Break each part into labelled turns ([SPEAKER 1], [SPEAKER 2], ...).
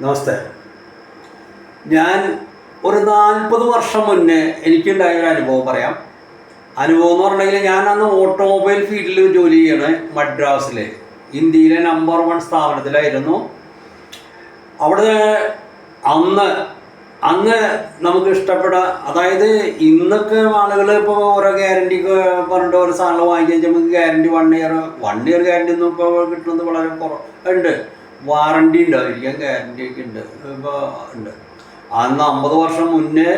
[SPEAKER 1] നമസ്തേ. ഞാൻ ഒരു നാൽപ്പത് വർഷം മുന്നേ എനിക്കുണ്ടായ ഒരു അനുഭവം പറയാം. അനുഭവം എന്ന് പറഞ്ഞെങ്കിൽ ഞാൻ അന്ന് ഓട്ടോമൊബൈൽ ഫീൽഡിൽ ജോലി ചെയ്യണ മദ്രാസിൽ ഇന്ത്യയിലെ നമ്പർ വൺ സ്ഥാപനത്തിലായിരുന്നു. അവിടെ അന്ന് അന്ന് നമുക്ക് ഇഷ്ടപ്പെട്ട അതായത് ഇന്നൊക്കെ ആളുകൾ ഇപ്പോൾ ഓരോ ഗ്യാരണ്ടി പറഞ്ഞിട്ട് ഓരോ സാധനങ്ങൾ വാങ്ങിക്കാൻ നമുക്ക് guarantee one year one year guarantee ഒന്നും ഇപ്പോൾ കിട്ടുന്നത് വളരെ കുറവ് ഉണ്ട്. വാറണ്ടി ഉണ്ടായിരിക്കാം ഗ്യാരണ്ടി ഒക്കെ ഉണ്ട്. ഇപ്പോൾ ഉണ്ട്. അന്ന് അമ്പത് വർഷം മുന്നേ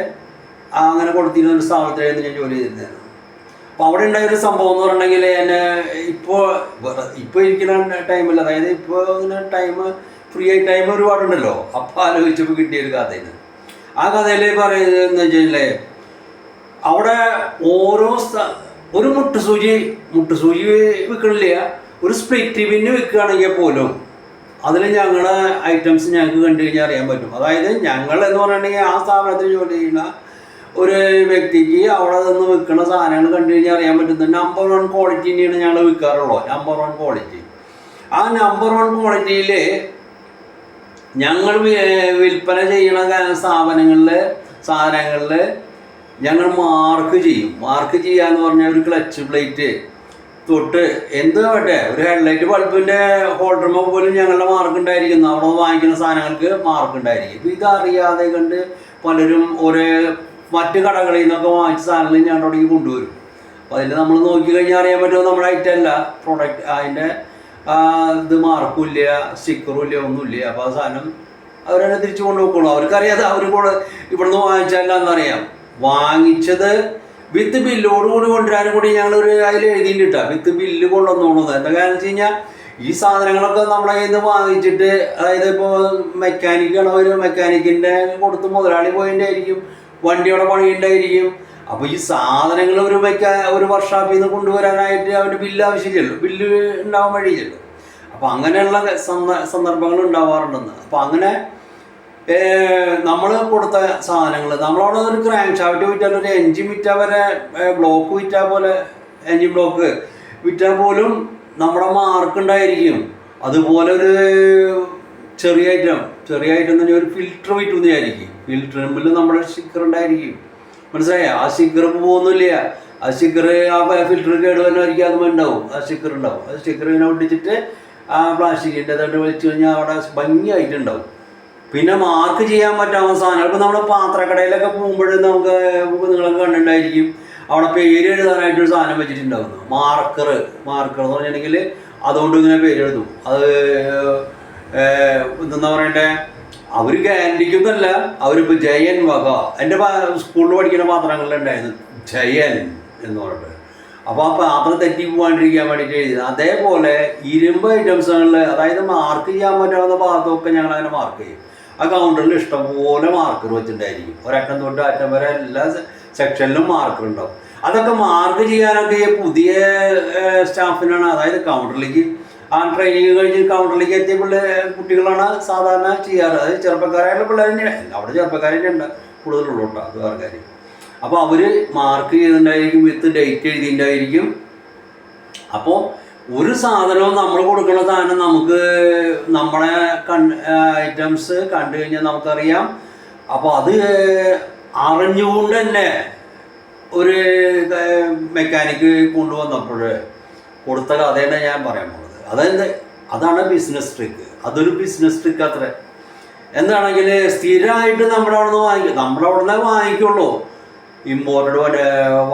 [SPEAKER 1] അങ്ങനെ കൊടുത്തിരുന്ന ഒരു സ്ഥാപനത്തിലായിരുന്നു ഞാൻ ജോലി ചെയ്തിരുന്നത്. അപ്പോൾ അവിടെ ഉണ്ടായ ഒരു സംഭവം എന്ന് പറഞ്ഞിട്ടുണ്ടെങ്കിൽ എന്നെ ഇപ്പോൾ ഇപ്പോൾ ഇരിക്കുന്ന ടൈമിൽ അതായത് ഇപ്പോൾ ഇങ്ങനെ ടൈം ഫ്രീ ആയി ടൈം ഒരുപാടുണ്ടല്ലോ. അപ്പോൾ ആലോചിച്ചപ്പോൾ കിട്ടിയ ഒരു കഥയാണ്. ആ കഥയിൽ പറയുന്നത് വെച്ചാൽ അവിടെ ഓരോ ഒരു മുട്ടുസൂചി മുട്ടുസൂചി വെക്കണില്ല. ഒരു സ്പ്ലിറ്റ് പിന്ന് വെക്കുകയാണെങ്കിൽ പോലും അതിൽ ഞങ്ങളുടെ ഐറ്റംസ് ഞങ്ങൾക്ക് കണ്ടു കഴിഞ്ഞാൽ അറിയാൻ പറ്റും. അതായത് ഞങ്ങൾ എന്ന് പറഞ്ഞിട്ടുണ്ടെങ്കിൽ ആ സ്ഥാപനത്തിൽ ജോലി ചെയ്യുന്ന ഒരു വ്യക്തിക്ക് അവിടെ നിന്ന് വിൽക്കുന്ന സാധനങ്ങൾ കണ്ടു കഴിഞ്ഞാൽ അറിയാൻ പറ്റുന്നത് നമ്പർ വൺ ക്വാളിറ്റി തന്നെയാണ് ഞങ്ങൾ വിൽക്കാറുള്ളത്. നമ്പർ വൺ ക്വാളിറ്റി ആ നമ്പർ വൺ ക്വാളിറ്റിയിൽ ഞങ്ങൾ വിൽപ്പന ചെയ്യുന്ന സ്ഥാപനങ്ങളിൽ സാധനങ്ങളിൽ ഞങ്ങൾ മാർക്ക് ചെയ്യും. മാർക്ക് ചെയ്യുക ചെയ്യാന്ന് പറഞ്ഞാൽ ഒരു ക്ലച്ച് പ്ലേറ്റ് തൊട്ട് എന്ത് വേട്ടെ ഒരു ഹെഡ്ലൈറ്റ് ബൾബിന്റെ ഹോൾഡർമ പോലും ഞങ്ങളുടെ മാർക്ക് ഉണ്ടായിരിക്കുന്നു. അവിടെ വാങ്ങിക്കുന്ന സാധനങ്ങൾക്ക് മാർക്ക് ഉണ്ടായിരിക്കും. ഇപ്പം ഇതറിയാതെ കണ്ട് പലരും ഒരേ മറ്റ് കടകളിൽ നിന്നൊക്കെ വാങ്ങിച്ച സാധനങ്ങൾ ഞങ്ങളുടെ അവിടേക്ക് കൊണ്ടുവരും. അപ്പൊ അതിൽ നമ്മൾ നോക്കി കഴിഞ്ഞാൽ അറിയാൻ പറ്റുമോ നമ്മുടെ ഐറ്റം അല്ല. പ്രൊഡക്റ്റ് അതിന്റെ ആ, ഇത് ഇല്ല സ്റ്റിക്കറും ഇല്ല അപ്പോൾ ആ സാധനം അവരെന്നെ തിരിച്ചു കൊണ്ടുപോയിക്കോളും. അവർക്കറിയാതെ അവർ കൂടെ ഇവിടുന്ന് വാങ്ങിച്ചല്ല എന്നറിയാം വാങ്ങിച്ചത് വിത്ത് ബില്ലോട് കൂടി കൊണ്ടുവരാനും കൂടി ഞങ്ങൾ ഒരു അതിൽ എഴുതിയിട്ടാ വിത്ത് ബില്ല് കൊണ്ടുവന്നോളുന്നത് എന്താ കാരണം വെച്ച് കഴിഞ്ഞാൽ ഈ സാധനങ്ങളൊക്കെ നമ്മളെ കയ്യിൽ നിന്ന് വാങ്ങിച്ചിട്ട് അതായത് ഇപ്പോൾ മെക്കാനിക്കാണ് ഒരു മെക്കാനിക്കിന്റെ കൊടുത്ത് മുതലാളി ആയിരിക്കും വണ്ടിയുടെ പണിയുണ്ടായിരിക്കും അപ്പോൾ ഈ സാധനങ്ങൾ ഒരു മെക്കാ ഒരു വർക്ക്ഷോപ്പിൽ നിന്ന് കൊണ്ടുവരാനായിട്ട് അവന്റെ ബില്ല് ആവശ്യമില്ലല്ലോ. ബില്ല് ഉണ്ടാവാൻ വഴിയില്ലല്ലോ. അപ്പോൾ അങ്ങനെയുള്ള സന്ദ- സന്ദർഭങ്ങൾ ഉണ്ടാവാറുണ്ടെന്ന്. അപ്പോൾ അങ്ങനെ നമ്മൾ കൊടുത്ത സാധനങ്ങൾ നമ്മളവിടെ ഒരു ക്രാങ്ക് ഷാഫ്റ്റ് വിറ്റാൽ ഒരു എഞ്ചിൻ വിറ്റ വരെ ബ്ലോക്ക് വിറ്റാ പോലെ എൻജിൻ ബ്ലോക്ക് വിറ്റാൽ പോലും നമ്മുടെ മാർക്ക് ഉണ്ടായിരിക്കും. അതുപോലെ ഒരു ചെറിയ ഐറ്റം ചെറിയ ഐറ്റം തന്നെ ഒരു ഫിൽറ്റർ വിറ്റു വിചാരിക്കും. മുമ്പിൽ നമ്മുടെ സ്റ്റിക്കർ ഉണ്ടായിരിക്കും. മനസ്സിലായോ? ആ സ്റ്റിക്കർ പോകുന്നില്ല. ആ സ്റ്റിക്കർ ആ ഫിൽറ്റർ കേട് വന്നായിരിക്കും ഉണ്ടാവും. ആ സ്റ്റിക്കർ ഉണ്ടാവും. ആ സ്റ്റിക്കർ ഇങ്ങനെ ഒട്ടിച്ചിട്ട് ആ പ്ലാസ്റ്റിക്കിന്റെ തന്നെ വലിച്ചു കഴിഞ്ഞാൽ അവിടെ ഭംഗിയായിട്ടുണ്ടാവും പിന്നെ മാർക്ക് ചെയ്യാൻ പറ്റാവുന്ന സാധനങ്ങൾ. ഇപ്പം നമ്മുടെ പാത്രക്കടയിലൊക്കെ പോകുമ്പോൾ നമുക്ക് നിങ്ങളൊക്കെ കണ്ടിട്ടുണ്ടായിരിക്കും. അവിടെ പേര് എഴുതാനായിട്ട് ഒരു സാധനം വെച്ചിട്ടുണ്ടാവുന്നു മാർക്കർ മാർക്കർ എന്ന് പറഞ്ഞിട്ടുണ്ടെങ്കിൽ അതുകൊണ്ട് ഇങ്ങനെ പേര് എഴുതും. അത് എന്താ പറയണ്ടേ? അവർ ഗ്യാരണ്ടിക്കൊന്നല്ല അവരിപ്പോൾ ജയൻ വക. എന്റെ സ്കൂളിൽ പഠിക്കുന്ന പാത്രങ്ങളിലുണ്ടായിരുന്നു ജയൻ എന്ന് പറഞ്ഞിട്ട്. അപ്പോൾ ആ പാത്രം തെറ്റി പോകാണ്ടിരിക്കാൻ വേണ്ടിയിട്ട് എഴുതി അതേപോലെ ഇരുമ്പ് ഐറ്റംസുകളിൽ അതായത് മാർക്ക് ചെയ്യാൻ പറ്റാവുന്ന ഭാഗത്തൊക്കെ ഞങ്ങൾ അങ്ങനെ മാർക്ക് ചെയ്യും. ആ കൗണ്ടറിൽ ഇഷ്ടംപോലെ മാർക്കർ വെച്ചിട്ടുണ്ടായിരിക്കും. ഒരറ്റം തൊട്ട് അറ്റം വരെ എല്ലാ സെക്ഷനിലും മാർക്കർ ഉണ്ടാവും. അതൊക്കെ മാർക്ക് ചെയ്യാനൊക്കെ ഈ പുതിയ സ്റ്റാഫിനാണ് അതായത് കൗണ്ടറിലേക്ക് ആ ട്രെയിനിങ് കഴിഞ്ഞ് കൗണ്ടറിലേക്ക് എത്തിയ പിള്ളേ കുട്ടികളാണ് സാധാരണ ചെയ്യാറ്. അതായത് ചെറുപ്പക്കാരായുള്ള പിള്ളേർ തന്നെയാണ് അവിടെ ചെറുപ്പക്കാർ ഉണ്ട്. കൂടുതലുള്ളൂ കേട്ടോ അത് വേറെ കാര്യം. അപ്പോൾ അവർ മാർക്ക് ചെയ്തിട്ടുണ്ടായിരിക്കും വിത്ത് ഡേറ്റ് എഴുതിയിട്ടുണ്ടായിരിക്കും. അപ്പോൾ ഒരു സാധനവും നമ്മൾ കൊടുക്കുന്ന സാധനം നമുക്ക് നമ്മളെ ഐറ്റംസ് കണ്ടു കഴിഞ്ഞാൽ നമുക്കറിയാം. അപ്പോൾ അത് അറിഞ്ഞുകൊണ്ട് തന്നെ ഒരു മെക്കാനിക്ക് കൊണ്ടുവന്നപ്പോൾ കൊടുത്ത കഥയാണ് ഞാൻ പറയാൻ പോകുന്നത്. അതായത് അതാണ് ബിസിനസ് ട്രിക്ക് അതൊരു ബിസിനസ് ട്രിക്ക് അത്ര. എന്താണെങ്കിൽ സ്ഥിരമായിട്ട് നമ്മുടെ അവിടെ നിന്ന് വാങ്ങിക്കും. നമ്മുടെ അവിടെ നിന്ന് വാങ്ങിക്കുള്ളൂ ഇമ്പോർട്ടഡ്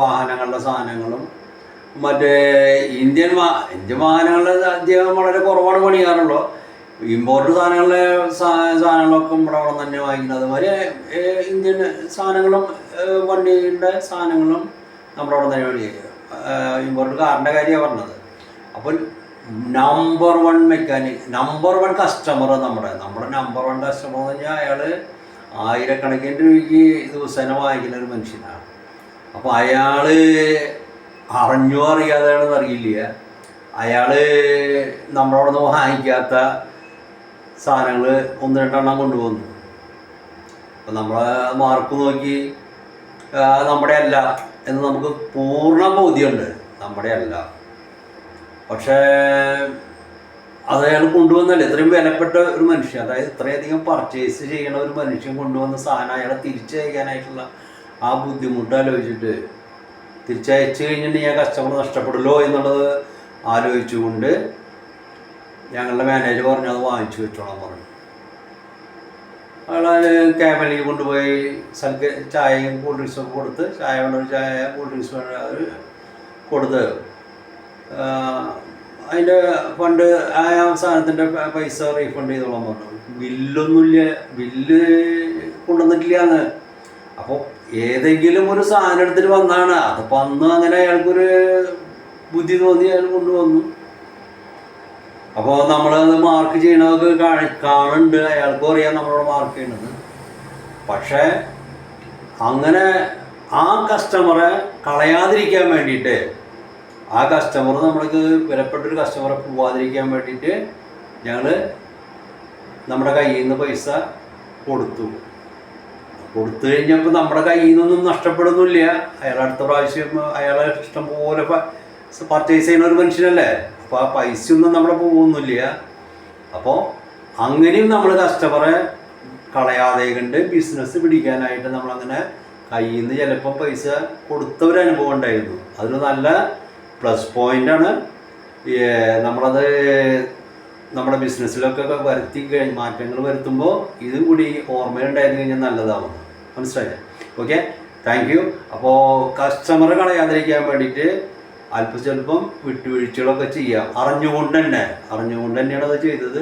[SPEAKER 1] വാഹനങ്ങളുടെ സാധനങ്ങളും മറ്റേ ഇന്ത്യൻ വാ ഇന്ത്യൻ വാഹനങ്ങളിൽ അദ്ദേഹം വളരെ കുറവാണ് പണിയാറുള്ളൂ. ഇമ്പോർട്ട് സാധനങ്ങളിലെ സാധനങ്ങളൊക്കെ ഇവിടെ അവിടെ തന്നെ വാങ്ങിക്കുന്നത്. അതുപോലെ ഇന്ത്യൻ സാധനങ്ങളും വണ്ടിയുടെ സാധനങ്ങളും നമ്മുടെ അവിടെ തന്നെ പണിയാക്കുക ഇമ്പോർട്ട് കാറിന്റെ കാര്യമാണ് പറഞ്ഞത്. അപ്പോൾ number one mechanic number one customer നമ്മുടെ നമ്മുടെ നമ്പർ വൺ കസ്റ്റമർ എന്ന് പറഞ്ഞാൽ അയാൾ ആയിരക്കണക്കിന് രൂപയ്ക്ക് ദിവസേന വാങ്ങിക്കുന്ന ഒരു മനുഷ്യനാണ്. അപ്പോൾ അയാൾ അറിഞ്ഞോ അറിയാതെയാണെന്ന് അറിയില്ല. അയാൾ നമ്മളവിടെ നിന്ന് വാങ്ങിക്കാത്ത സാധനങ്ങൾ ഒന്ന് രണ്ടെണ്ണം കൊണ്ടുവന്നു. അപ്പം നമ്മളെ മാർക്ക് നോക്കി നമ്മുടെ അല്ല എന്ന് നമുക്ക് പൂർണ ബോധ്യമുണ്ട്. നമ്മുടെ അല്ല. പക്ഷേ അത് അയാൾ കൊണ്ടുവന്നല്ലേ. ഇത്രയും വിലപ്പെട്ട ഒരു മനുഷ്യൻ അതായത് ഇത്രയധികം പർച്ചേസ് ചെയ്യണ ഒരു മനുഷ്യൻ കൊണ്ടുവന്ന സാധനം അയാളെ തിരിച്ചയക്കാനായിട്ടുള്ള ആ ബുദ്ധിമുട്ട് ആലോചിച്ചിട്ട് തിരിച്ചയച്ചു കഴിഞ്ഞിട്ടുണ്ടെങ്കിൽ ഞാൻ കസ്റ്റമർ നഷ്ടപ്പെടലോ എന്നുള്ളത് ആലോചിച്ചുകൊണ്ട് ഞങ്ങളുടെ മാനേജർ പറഞ്ഞു അത് വാങ്ങിച്ചു വെച്ചോളാം പറഞ്ഞു. അയാൾ ക്യാമലിൽ കൊണ്ടുപോയി സൽക്ക ചായയും കൂൾ ഡ്രിങ്ക്സും കൊടുത്ത് ചായ വേണ്ട ചായ കൂൾ ഡ്രിങ്ക്സ് വേണ്ട കൊടുത്ത്. അതിന്റെ ഫണ്ട് ആ സാധനത്തിന്റെ പൈസ റീഫണ്ട് ചെയ്തോളാൻ പറഞ്ഞു. ബില്ലൊന്നുമില്ല ബില്ല് കൊണ്ടുവന്നിട്ടില്ലാന്ന് അപ്പോൾ ഏതെങ്കിലും ഒരു സാധനം എടുത്തിട്ട് വന്നാണ്. അതിപ്പോൾ അന്ന് അങ്ങനെ അയാൾക്കൊരു ബുദ്ധി തോന്നി അയാൾ കൊണ്ടുവന്നു. അപ്പോൾ നമ്മളത് മാർക്ക് ചെയ്യണതൊക്കെ കാണി കാണുന്നുണ്ട്. അയാൾക്കും അറിയാം നമ്മളോട് മാർക്ക് ചെയ്യണത്. പക്ഷേ അങ്ങനെ ആ കസ്റ്റമറെ കളയാതിരിക്കാൻ വേണ്ടിയിട്ട് ആ കസ്റ്റമർ നമ്മൾക്ക് വിലപ്പെട്ടൊരു കസ്റ്റമറെ പോവാതിരിക്കാൻ വേണ്ടിയിട്ട് ഞങ്ങൾ നമ്മുടെ കയ്യിൽ നിന്ന് പൈസ കൊടുത്തു. കൊടുത്തു കഴിഞ്ഞപ്പോൾ നമ്മുടെ കയ്യിൽ നിന്നൊന്നും നഷ്ടപ്പെടുന്നില്ല അയാൾ അടുത്ത പ്രാവശ്യം അയാളെ ഇഷ്ടം പോലെ പർച്ചേസ് ചെയ്യുന്ന ഒരു മനുഷ്യനല്ലേ? അപ്പോൾ ആ പൈസയൊന്നും നമ്മളെ പോകുന്നില്ല അപ്പോൾ അങ്ങനെയും നമ്മൾ കസ്റ്റമറെ കളയാതെ കണ്ട് ബിസിനസ് പിടിക്കാനായിട്ട് നമ്മളങ്ങനെ കയ്യിൽ നിന്ന് ചിലപ്പോൾ പൈസ കൊടുത്ത ഒരു അനുഭവം ഉണ്ടായിരുന്നു. അതൊരു നല്ല പ്ലസ് പോയിന്റാണ് നമ്മളത് നമ്മുടെ ബിസിനസ്സിലൊക്കെ വരുത്തി മാറ്റങ്ങൾ വരുത്തുമ്പോൾ ഇതും കൂടി ഓർമ്മയിലുണ്ടായിരുന്നു കഴിഞ്ഞാൽ നല്ലതാവും. മനസ്സിലായില്ലേ? ഓക്കെ താങ്ക് യു അപ്പോൾ കസ്റ്റമറെ കളയാതിരിക്കാൻ വേണ്ടിയിട്ട് അല്പം സ്വല്പം വിട്ടുവീഴ്ചകളൊക്കെ ചെയ്യാം. അറിഞ്ഞുകൊണ്ട് തന്നെ അറിഞ്ഞുകൊണ്ട് തന്നെയാണ് അത് ചെയ്തത്.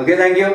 [SPEAKER 1] Okay thank U